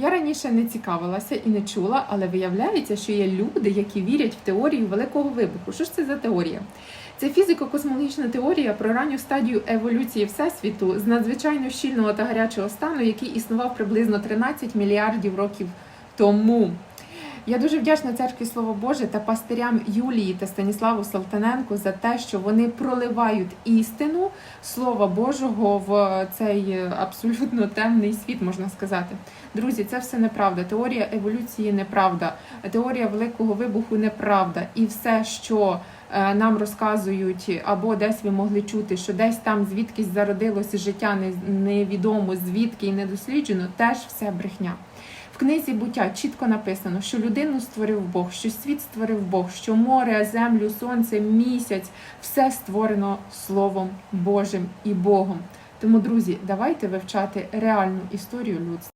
Я раніше не цікавилася і не чула, але виявляється, що є люди, які вірять в теорію великого вибуху. Що ж це за теорія? Це фізико-космологічна теорія про ранню стадію еволюції Всесвіту з надзвичайно щільного та гарячого стану, який існував приблизно 13 мільярдів років тому. Я дуже вдячна церкві Слово Боже та пастирям Юлії та Станіславу Салтаненку за те, що вони проливають істину Слова Божого в цей е, абсолютно темний світ, можна сказати. Друзі, це все неправда. Теорія еволюції неправда, теорія великого вибуху неправда. І все, що е, нам розказують, або десь ви могли чути, що десь там звідкись зародилося життя невідомо звідки і не досліджено, теж все брехня. Книзі буття чітко написано, що людину створив Бог, що світ створив Бог, що море, землю, сонце, місяць все створено Словом Божим і Богом. Тому, друзі, давайте вивчати реальну історію людства.